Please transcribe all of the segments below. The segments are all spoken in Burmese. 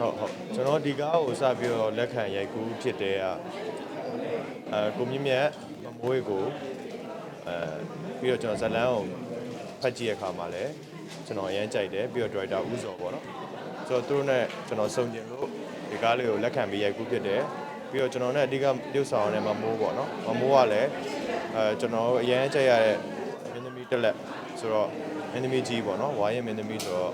ဟုတ်ဟုတ်ကျွန်တော်ဒီကားကိုစပြီးတော့လက်ခံရိုက်ကူးဖြစ်တဲ့ကအဲကိုမြင့်မြတ်မမိုးကိုအဲပြီးတော့ကျွန်တော်ဇလန်းကိုဖတ်ကြည့်ရခါမှာလည်းကျွန်တော်အရန်ကြိုက်တယ်ပြီးတော့ director ဦးစောပေါ့နော်ဆိုတော့သူတို့နဲ့ကျွန်တော်စုံကျင်လို့ဒီကားလေးကိုလက်ခံပြီးရိုက်ကူးဖြစ်တယ်ပြီးတော့ကျွန်တော်နဲ့အဓိကပြုဆောင်ရတဲ့မမိုးပေါ့နော်မမိုးကလည်းအဲကျွန်တော်အရန်ကြိုက်ရတဲ့မင်းသမီးတက်လက်ဆိုတော့မင်းသမီးကြီးပေါ့နော်ဝါရင်မင်းသမီးဆိုတော့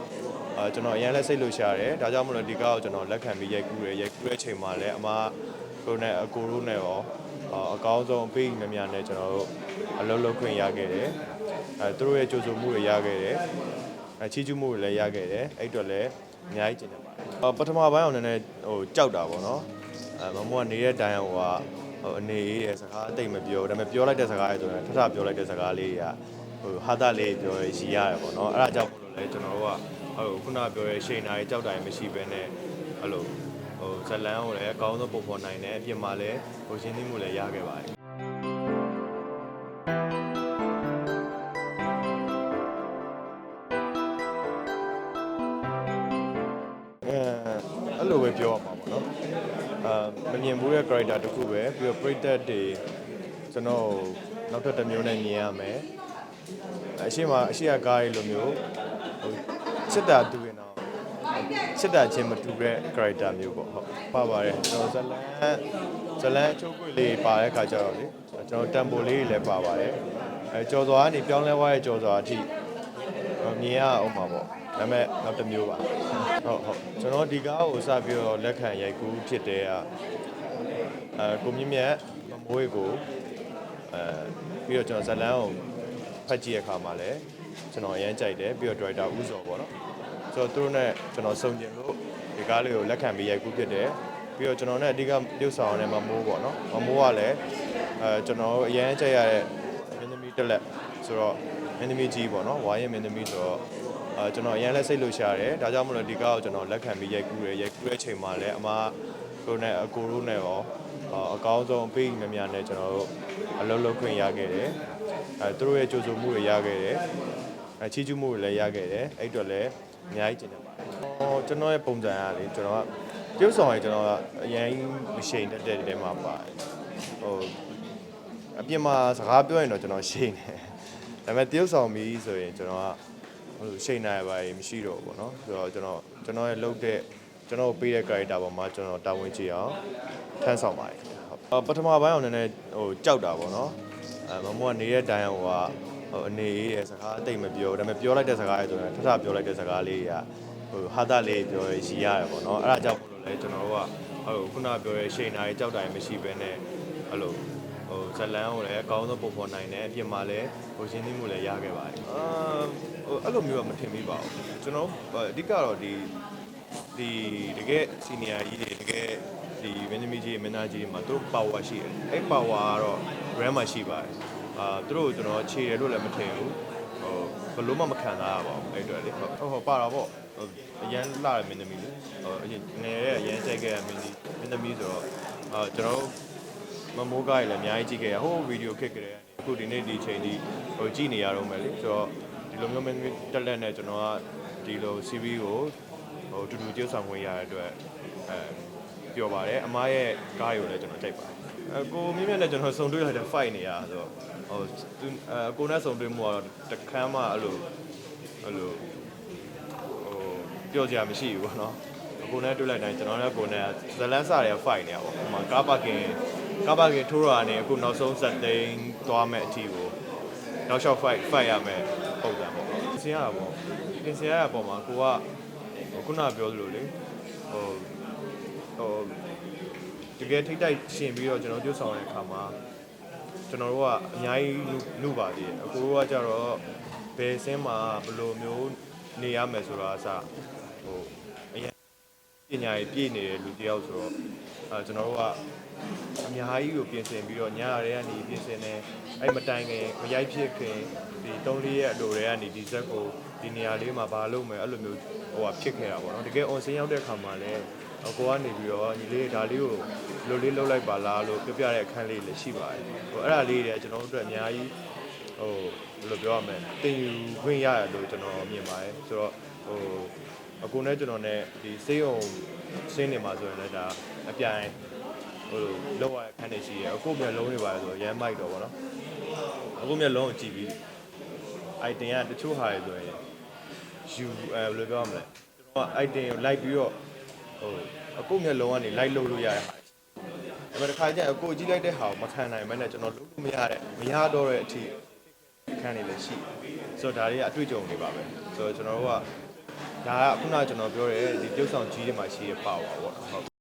အာကျွန်တော်အရင်လဲစိတ်လို့ရှာတယ်ဒါကြောင့်မလို့ဒီကားကိုကျွန်တော်လက်ခံပြီးရိုက်ကူးတယ်ရိုက်ကူးတဲ့အချိန်မှာလည်းအမတို့နဲ့အကိုတို့နဲ့ရောအာအကောင်းဆုံးအပေးများများနဲ့ကျွန်တော်တို့အလုပ်လုပ်ခွင့်ရခဲ့တယ်အဲသူတို့ရဲ့ကြိုးဆိုမှုတွေရခဲ့တယ်အချီးကျူးမှုတွေလည်းရခဲ့တယ်အဲ့အတွက်လည်းအများကြီးကျင်နေပါတယ်အာပထမပိုင်းအောင်နည်းနည်းဟိုကြောက်တာပေါ့နော်အဲမမိုးကနေတဲ့တိုင်အောင်ကဟိုအနေအေးတဲ့စကားအတိတ်မပြောဒါပေမဲ့ပြောလိုက်တဲ့စကားတွေဆိုရင်ထထပြောလိုက်တဲ့စကားလေးတွေကဟိုဟာတာလေးပြောရရှိရတယ်ပေါ့နော်အဲ့ဒါကြောင့်မလို့လဲကျွန်တော်တို့က ဟိုခုနပြောရဲရှိန်နာရေးကြောက်တာရေးမရှိဘဲနဲ့အဲ့လိုဟိုဇလန်းကိုလည်းအကောင်းဆုံးပုံဖော်နိုင်တယ်အပြင်မှာလည်းဟိုရှင်းသိမှုလည်းရခဲ့ပါတယ်အဲအဲ့လိုပဲပြောရမှာပေါ့နော်အာမမြင်ဘူးတဲ့ character တစ်ခုပဲပြီးတော့ break တွေကျွန်တော်နောက်ထပ်တစ်မျိုးနဲ့မြင်ရမယ်အရှိမအရှိရကားရီလိုမျိုးဟို စစ်တာတူရင်တော့စစ်တာချင်းမတူတဲ့ character မျိုးပေါ့ဟုတ်ပါပါတယ်ကျွန်တော်ဇလန်းဇလန်းအချိုးကွေလေးပါတဲ့ခါကျတော့လေကျွန်တော်တမ်ပိုလေးတွေလည်းပါပါတယ်အဲကြော်စွာကနေပြောင်းလဲသွားတဲ့ကြော်စွာအထိမြင်ရအောင်ပါပေါ့ဒါပေမဲ့နောက်တစ်မျိုးပါဟုတ်ဟုတ်ကျွန်တော်ဒီကားကိုစပြီးတော့လက်ခံရိုက်ကူးဖြစ်တဲ့ကအဲကိုမြင့်မြတ်မမိုးကိုအဲပြီးတော့ကျွန်တော်ဇလန်းကိုဖတ်ကြည့်ရခါမှာလည်း ကျွန်တော်အရန်ကြိုက်တယ်ပြီးတော့ director ဦးစောပေါ့နော်ဆိုတော့သူတို့နဲ့ကျွန်တော်စုံကျင်လို့ဒီကားလေးကိုလက်ခံပြီးရိုက်ကူးဖြစ်တယ်ပြီးတော့ကျွန်တော်နဲ့အဓိကပြုဆောင်ရတဲ့မမိုးပေါ့နော်မမိုးကလည်းအဲကျွန်တော်အရန်ကြိုက်ရတဲ့မင်းသမီးတက်လက်ဆိုတော့မင်းသမီးကြီးပေါ့နော်ဝါရင်မင်းသမီးဆိုတော့အဲကျွန်တော်အရန်လဲစိတ်လို့ရှာတယ်ဒါကြောင့်မလို့ဒီကားကိုကျွန်တော်လက်ခံပြီးရိုက်ကူးတယ်ရိုက်ကူးတဲ့အချိန်မှာလည်းအမတို့နဲ့အကိုတို့နဲ့ရောအကောင်းဆုံးအပေးများများနဲ့ကျွန်တော်တို့အလုပ်လုပ်ခွင့်ရခဲ့တယ်အဲသူတို့ရဲ့ကြိုးဆိုမှုတွေရခဲ့တယ် အချီးကျူးမှုတွေလည်းရခဲ့တယ်အဲ့အတွက်လည်းအများကြီးကျင်နေပါတယ်ဟောကျွန်တော်ရဲ့ပုံစံကလေကျွန်တော်ကပြုတ်ဆောင်ရင်ကျွန်တော်ကအရင်မရှိန်တတ်တဲ့တဲမှာပါတယ်ဟိုအပြင်မှာစကားပြောရင်တော့ကျွန်တော်ရှိန်တယ်ဒါပေမဲ့ပြုတ်ဆောင်ပြီးဆိုရင်ကျွန်တော်ကဟိုရှိန်နိုင်ပါရင်မရှိတော့ဘူးပေါ့နော်ဆိုတော့ကျွန်တော်ကျွန်တော်ရဲ့လုပ်တဲ့ကျွန်တော်ပေးတဲ့ character ပေါ်မှာကျွန်တော်တာဝန်ကြည့်အောင်ထမ်းဆောင်ပါတယ်ဟုတ်ပထမပိုင်းအောင်နည်းနည်းဟိုကြောက်တာပေါ့နော်အဲမမိုးကနေတဲ့တိုင်အောင်က ဟိုအနေအေးတဲ့စကားအတိတ်မပြောဒါပေမဲ့ပြောလိုက်တဲ့စကားတွေဆိုရင်ထထပြောလိုက်တဲ့စကားလေးတွေကဟိုဟာတာလေးပြောရရှိရတယ်ပေါ့နော်အဲ့ဒါကြောင့်မလို့လဲကျွန်တော်တို့ကဟိုခုနပြောရဲရှိန်နာရေးကြောက်တာရေးမရှိဘဲနဲ့အဲ့လိုဟိုဇလန်းကိုလည်းအကောင်းဆုံးပုံဖော်နိုင်တယ်အပြင်မှာလည်းဟိုရှင်းသိမှုလည်းရခဲ့ပါတယ်အာဟိုအဲ့လိုမျိုးကမထင်မိပါဘူးကျွန်တော်အဓိကတော့ဒီဒီတကယ်စီနီယာကြီးတွေတကယ်ဒီမင်းသမီးကြီးမင်းသားကြီးတွေမှာသူတို့ power ရှိတယ်အဲ့ power ကတော့ brand မှာရှိပါတယ် အာသူတို့ကိုကျွန်တော်ခြေရလို့လည်းမထင်ဘူးဟိုဘလို့မှမခံစားရပါဘူးအဲ့အတွက်လေဟုတ်ဟုတ်ပါတာပေါ့ဟိုအရန်လာတဲ့မင်းသမီးလေဟိုအရင်ငယ်ရဲ့အရန်စိုက်ခဲ့တဲ့မင်းသမီးမင်းသမီးဆိုတော့အာကျွန်တော်မမိုးကားကြီးလည်းအများကြီးကြည့်ခဲ့ရဟိုဗီဒီယိုခစ်ကြတဲ့အခုဒီနေ့ဒီချိန်ဒီဟိုကြည့်နေရတော့မယ်လေဆိုတော့ဒီလိုမျိုးမင်းသမီးတက်လက်နဲ့ကျွန်တော်ကဒီလို CV ကိုဟိုတူတူကြိုးဆောင်ခွင့်ရတဲ့အတွက်အဲပြောပါတယ်အမားရဲ့ကားကိုလည်းကျွန်တော်ကြိုက်ပါတယ် အကိုမြင့်မြတ်နဲ့ကျွန်တော်စုံတွေ့ရတဲ့ fight နေရဆိုတော့ဟိုသူအကိုနဲ့စုံတွေ့မှုကတော့တခမ်းမှအဲ့လိုအဲ့လိုဟိုပြောကြရမရှိဘူးပေါ့နော်အကိုနဲ့တွေ့လိုက်တိုင်းကျွန်တော်လည်းကိုနဲ့ဇလန်းစားတဲ့ fight နေရပါပေါ့ဟိုမှာကားပါကင်ကားပါကင်ထိုးရတာနဲ့အခုနောက်ဆုံးဇက်သိန်းသွားမဲ့အထီကိုနောက်လျှောက် fight fight ရမယ်ပုံစံပေါ့ဆင်ရတာပေါ့ပြင်ဆင်ရတဲ့ပုံမှာကိုကဟိုခုနပြောသလိုလေဟိုဟို တကယ်ထိတ်တိုက်ရှင်ပြီးတော့ကျွန်တော်ကြိုးဆောင်တဲ့အခါမှာကျွန်တော်တို့ကအများကြီးလူပါသေးတယ်အကိုတို့ကကြတော့ဘယ်ဆင်းမှာဘယ်လိုမျိုးနေရမယ်ဆိုတာအစဟိုအရင်ပညာရေးပြည့်နေတဲ့လူတယောက်ဆိုတော့အဲကျွန်တော်တို့ကအများကြီးကိုပြင်ဆင်ပြီးတော့ညရတဲ့ကနေပြင်ဆင်နေအဲ့မတိုင်ခင်မရိုက်ဖြစ်ခင်ဒီ၃၄ရက်အလိုတွေကနေဒီဇက်ကိုဒီနေရာလေးမှာဘာလုပ်မယ်အဲ့လိုမျိုးဟိုဟာဖြစ်ခဲ့တာပေါ့နော်တကယ် on scene ရောက်တဲ့အခါမှာလည်း အကိုကနေပြီးတော့ညီလေးဒါလေးကိုလိုလေးလှုပ်လိုက်ပါလားလို့ပြောပြတဲ့အခန်းလေးလည်းရှိပါတယ်ဟိုအဲ့ဒါလေးတွေကျွန်တော်တို့အတွက်အများကြီးဟိုဘယ်လိုပြောရမလဲတင်ယူခွင့်ရတယ်လို့ကျွန်တော်မြင်ပါတယ်ဆိုတော့ဟိုအကိုနဲ့ကျွန်တော်နဲ့ဒီစေးုံစင်းနေမှာဆိုရင်လည်းဒါအပြိုင်ဟိုလောက်ရခန်းနေရှိရအခုမျက်လုံးတွေပါဆိုရမ်းမိုက်တော့ဗောနော်အခုမျက်လုံးကိုကြည့်ပြီး item ကတချို့ဟာတွေဆိုရင်ယူအဲဘယ်လိုပြောရမလဲကျွန်တော်က item ကိုလိုက်ပြီးတော့ ဟိုအခုမျက်လုံးကနေလိုက်လုပ်လို့ရတဲ့ဟာအဲ့မဲ့တစ်ခါကျရင်အကိုကြည့်လိုက်တဲ့ဟာကိုမခံနိုင်မနဲ့ကျွန်တော်လုပ်လို့မရတဲ့မရတော့တဲ့အထိခန်းနေလည်းရှိဆိုတော့ဒါတွေကအတွေ့အကြုံတွေပါပဲဆိုတော့ကျွန်တော်တို့ကဒါကခုနကကျွန်တော်ပြောတဲ့ဒီပြုတ်ဆောင်ကြီးတွေမှာရှိရပါပါပေါ့ဟုတ်